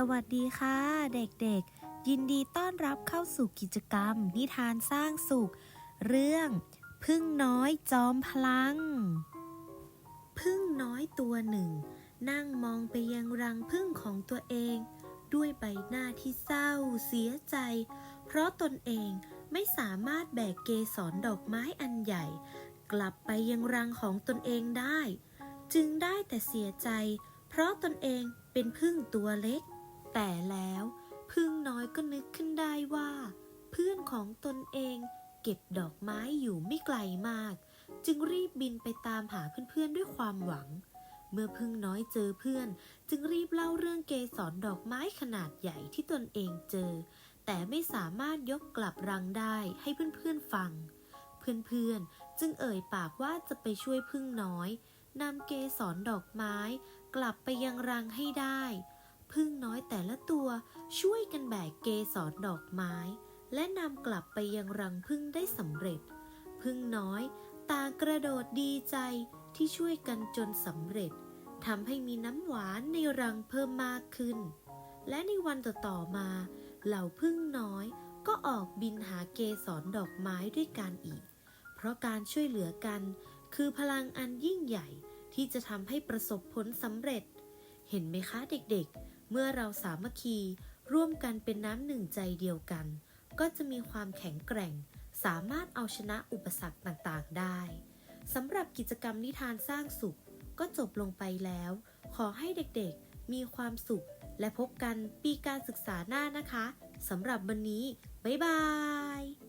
สวัสดีค่ะ เด็กๆ ยินดีต้อนรับเข้าสู่กิจกรรม นิทานสร้างสุข เรื่องพึ่งน้อยจอมพลัง พึ่งน้อยตัวหนึ่ง นั่งมองไปยังรังพึ่งของตัวเอง ด้วยใบหน้าที่เศร้าเสียใจ เพราะตนเองไม่สามารถแบกเกสรดอกไม้อันใหญ่ กลับไปยังรังของตนเองได้ จึงได้แต่เสียใจ เพราะตนเองเป็นพึ่งตัวเล็ก แต่แล้วพึ่งน้อยก็นึกขึ้นได้ว่า เพื่อนของตนเองเก็บดอกไม้อยู่ไม่ไกลมาก จึงรีบบินไปตามหาเพื่อนๆด้วยความหวัง เมื่อพึ่งน้อยเจอเพื่อน จึงรีบเล่าเรื่องเกสรดอกไม้ขนาดใหญ่ที่ตนเองเจอ แต่ไม่สามารถยกกลับรังได้ให้เพื่อนๆฟัง เพื่อนๆจึงเอ่ยปากว่าจะไปช่วยพึ่งน้อยนำเกสรดอกไม้ กลับไปยังรังให้ได้ พึ่งน้อยแต่ละตัวช่วยกันแบกเกสรดอกไม้ และนำกลับไปยังรังพึ่งได้สำเร็จ พึ่งน้อยต่างกระโดดดีใจที่ช่วยกันจนสำเร็จทำให้มีน้ำหวานในรังเพิ่มมากขึ้น และในวันต่อๆมา เหล่าพึ่งน้อยก็ออกบินหาเกสรดอกไม้ด้วยกันอีก เพราะการช่วยเหลือกัน คือพลังอันยิ่งใหญ่ที่จะทำให้ประสบผลสำเร็จ เห็นไหมคะเด็กๆ เมื่อเราสามัคคีร่วมกันเป็นน้ำหนึ่งใจเดียวกัน ก็จะมีความแข็งแกร่ง สามารถเอาชนะอุปสรรคต่างๆ ได้สำหรับกิจกรรมนิทานสร้างสุข ก็จบลงไปแล้ว ขอให้เด็กๆ มีความสุข และพบกันปีการศึกษาหน้านะคะสำหรับวันนี้ บ๊ายบาย